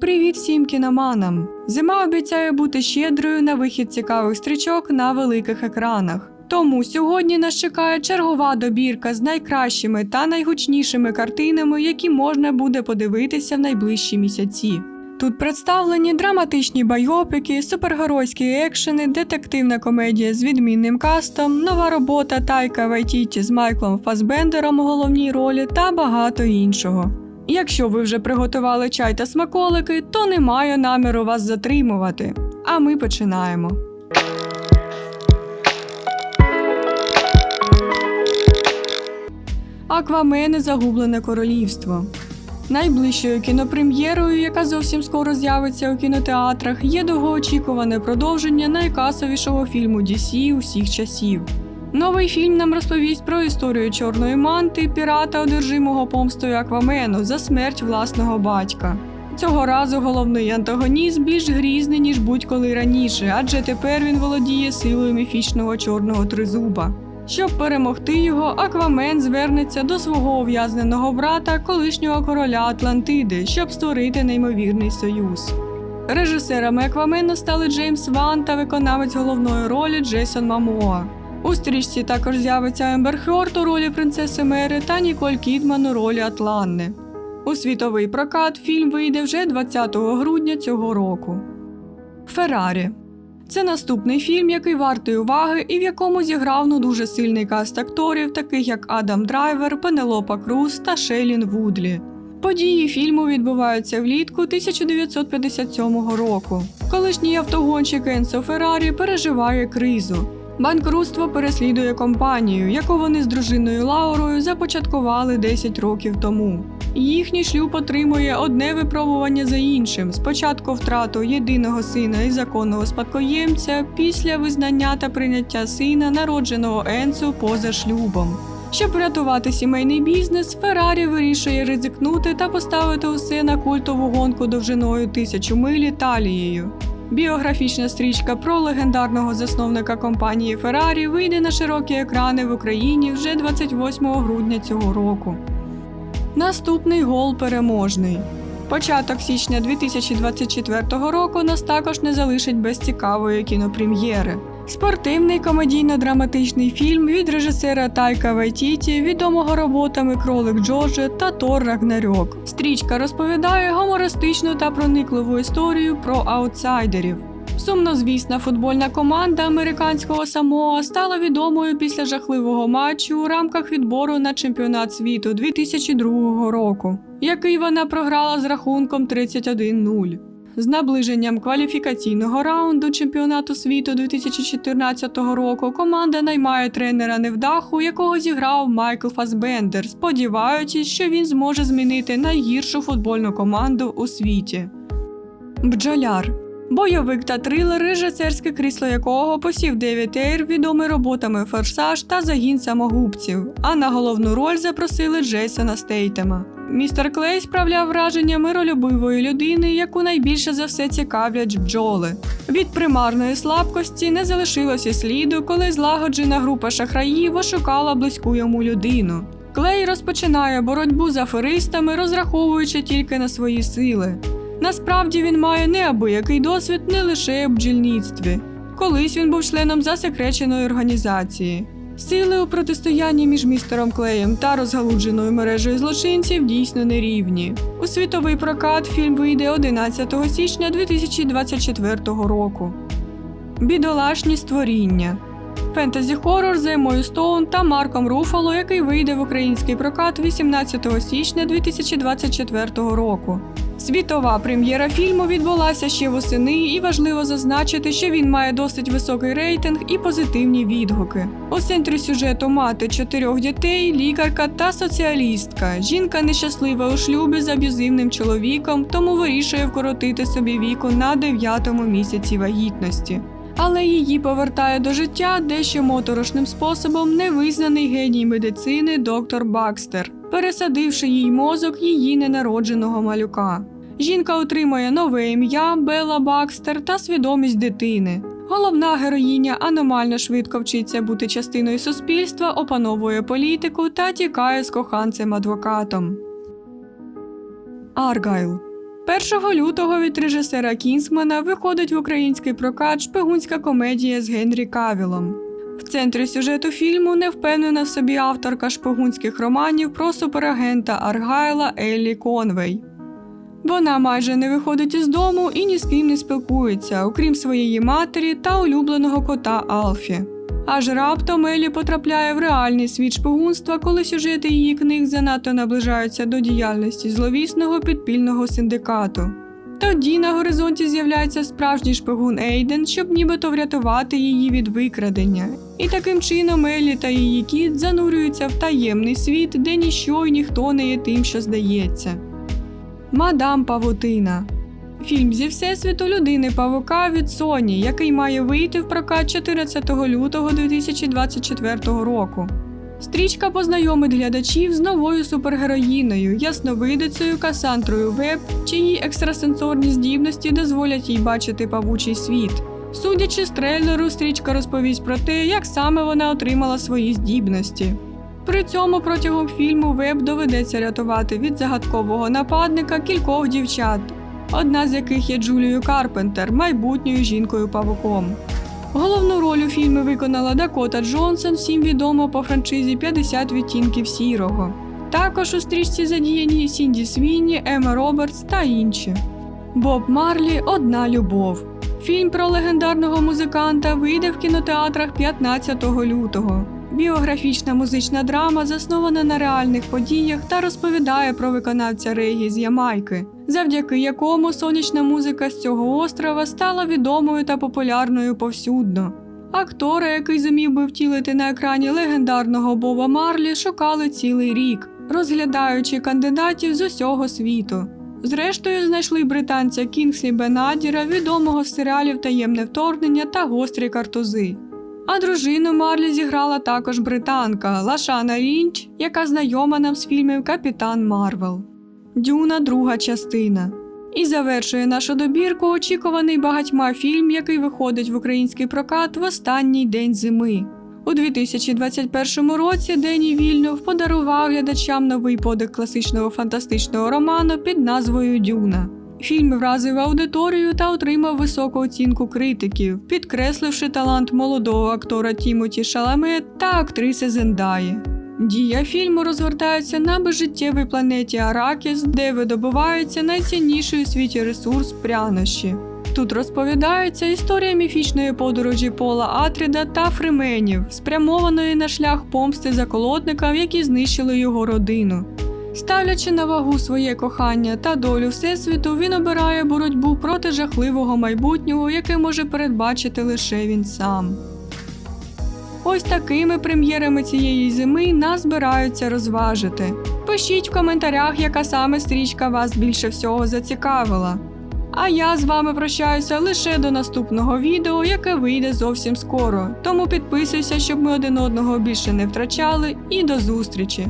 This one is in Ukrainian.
Привіт всім кіноманам! Зима обіцяє бути щедрою на вихід цікавих стрічок на великих екранах. Тому сьогодні нас чекає чергова добірка з найкращими та найгучнішими картинами, які можна буде подивитися в найближчі місяці. Тут представлені драматичні байопики, супергеройські екшени, детективна комедія з відмінним кастом, нова робота Тайка Вайтіті з Майклом Фасбендером у головній ролі та багато іншого. Якщо ви вже приготували чай та смаколики, то не маю наміру вас затримувати. А ми починаємо. Аквамен і Загублене королівство. Найближчою кінопрем'єрою, яка зовсім скоро з'явиться у кінотеатрах, є довгоочікуване продовження найкасовішого фільму DC усіх часів. Новий фільм нам розповість про історію чорної манти, пірата, одержимого помстою Аквамену за смерть власного батька. Цього разу головний антагоніст більш грізний, ніж будь-коли раніше, адже тепер він володіє силою міфічного чорного тризуба. Щоб перемогти його, Аквамен звернеться до свого ув'язненого брата, колишнього короля Атлантиди, щоб створити неймовірний союз. Режисерами Аквамену стали Джеймс Ван та виконавець головної ролі Джейсон Мамоа. У стрічці також з'явиться Ембер Хьорт у ролі принцеси Мери та Ніколь Кідман у ролі Атланни. У світовий прокат фільм вийде вже 20 грудня цього року. Феррарі це наступний фільм, який вартий уваги і в якому зіграв ну дуже сильний каст акторів, таких як Адам Драйвер, Пенелопа Круз та Шейлін Вудлі. Події фільму відбуваються влітку 1957 року. Колишній автогонщик Енсо Феррарі переживає кризу. Банкрутство переслідує компанію, яку вони з дружиною Лаурою започаткували 10 років тому. Їхній шлюб отримує одне випробування за іншим: спочатку втрату єдиного сина і законного спадкоємця, після визнання та прийняття сина, народженого Енсу поза шлюбом. Щоб врятувати сімейний бізнес, Феррарі вирішує ризикнути та поставити усе на культову гонку довжиною тисячу миль Італією. Біографічна стрічка про легендарного засновника компанії Феррарі вийде на широкі екрани в Україні вже 28 грудня цього року. Наступний гол переможний. Початок січня 2024 року нас також не залишить без цікавої кінопрем'єри. Спортивний комедійно-драматичний фільм від режисера Тайка Вайтіті, відомого роботами Кролик Джорджа та Тор Рагнарьок. Стрічка розповідає гумористичну та проникливу історію про аутсайдерів. Сумнозвісна футбольна команда американського Самоа стала відомою після жахливого матчу у рамках відбору на чемпіонат світу 2002 року, який вона програла з рахунком 31-0. З наближенням кваліфікаційного раунду чемпіонату світу 2014 року команда наймає тренера невдаху, якого зіграв Майкл Фасбендер, сподіваючись, що він зможе змінити найгіршу футбольну команду у світі. Бджоляр бойовик та трилер, режисерське крісло якого посів Девід Ейр, відомий роботами Форсаж та загін самогубців. А на головну роль запросили Джейсона Стейтема. Містер Клей справляв враження миролюбивої людини, яку найбільше за все цікавлять бджоли. Від примарної слабкості не залишилося сліду, коли злагоджена група шахраїв ошукала близьку йому людину. Клей розпочинає боротьбу з аферистами, розраховуючи тільки на свої сили. Насправді він має неабиякий досвід не лише у бджільництві. Колись він був членом засекреченої організації. Сили у протистоянні між містером Клеєм та розгалудженою мережею злочинців дійсно нерівні. У світовий прокат фільм вийде 11 січня 2024 року. Бідолашні створіння. Фентезі хоррор з Емою Стоун та Марком Руфало, який вийде в український прокат 18 січня 2024 року. Світова прем'єра фільму відбулася ще восени, і важливо зазначити, що він має досить високий рейтинг і позитивні відгуки. У центрі сюжету мати чотирьох дітей, лікарка та соціалістка. Жінка нещаслива у шлюбі з аб'юзивним чоловіком, тому вирішує вкоротити собі віку на дев'ятому місяці вагітності. Але її повертає до життя дещо моторошним способом невизнаний геній медицини доктор Бакстер, пересадивши їй мозок її ненародженого малюка. Жінка отримує нове ім'я Белла Бакстер та свідомість дитини. Головна героїня аномально швидко вчиться бути частиною суспільства, опановує політику та тікає з коханцем адвокатом. Аргайл 1 лютого від режисера Кінсмана виходить в український прокат шпигунська комедія з Генрі Кавілом. В центрі сюжету фільму невпевнена в собі авторка шпигунських романів про суперагента Аргайла Еллі Конвей. Вона майже не виходить із дому і ні з ким не спілкується, окрім своєї матері та улюбленого кота Алфі. Аж раптом Еллі потрапляє в реальний світ шпигунства, коли сюжети її книг занадто наближаються до діяльності зловісного підпільного синдикату. Тоді на горизонті з'являється справжній шпигун Ейден, щоб нібито врятувати її від викрадення. І таким чином Еллі та її кіт занурюються в таємний світ, де ніщо й ніхто не є тим, що здається. Мадам Павутина. Фільм зі всесвіту людини Павука від Sony, який має вийти в прокат 14 лютого 2024 року. Стрічка познайомить глядачів з новою супергероїною, ясновидицею Касандрою Веб, чиї екстрасенсорні здібності дозволять їй бачити павучий світ. Судячи з трейлеру, стрічка розповість про те, як саме вона отримала свої здібності. При цьому протягом фільму Веб доведеться рятувати від загадкового нападника кількох дівчат, одна з яких є Джулією Карпентер, майбутньою жінкою павуком. Головну роль у фільмі виконала Дакота Джонсон, всім відомо по франшизі 50 відтінків сірого. Також у стрічці задіяні Сінді Свінні, Ема Робертс та інші. Боб Марлі Одна любов. Фільм про легендарного музиканта вийде в кінотеатрах 15 лютого. Біографічна музична драма заснована на реальних подіях та розповідає про виконавця регі з Ямайки, завдяки якому сонячна музика з цього острова стала відомою та популярною повсюдно. Актора, який зумів би втілити на екрані легендарного Боба Марлі, шукали цілий рік, розглядаючи кандидатів з усього світу. Зрештою, знайшли британця Кінгслі Бенадіра, відомого з серіалів Таємне вторгнення та гострі картузи. А дружину Марлі зіграла також британка Лашана Лінч, яка знайома нам з фільмів Капітан Марвел. Дюна друга частина. І завершує нашу добірку очікуваний багатьма фільм, який виходить в український прокат в останній день зими. У 2021 році Дені Вільнов подарував глядачам новий подих класичного фантастичного роману під назвою Дюна. Фільм вразив аудиторію та отримав високу оцінку критиків, підкресливши талант молодого актора Тімоті Шаламе та актриси Зендаї. Дія фільму розгортається на безжиттєвій планеті Аракіс, де видобувається найцінніший у світі ресурс прянощі. Тут розповідається історія міфічної подорожі Пола Атріда та Фрименів, спрямованої на шлях помсти заколотникам, які знищили його родину. Ставлячи на вагу своє кохання та долю Всесвіту, він обирає боротьбу проти жахливого майбутнього, яке може передбачити лише він сам. Ось такими прем'єрами цієї зими нас збираються розважити. Пишіть в коментарях, яка саме стрічка вас більше всього зацікавила. А я з вами прощаюся лише до наступного відео, яке вийде зовсім скоро. Тому підписуйся, щоб ми один одного більше не втрачали, і до зустрічі!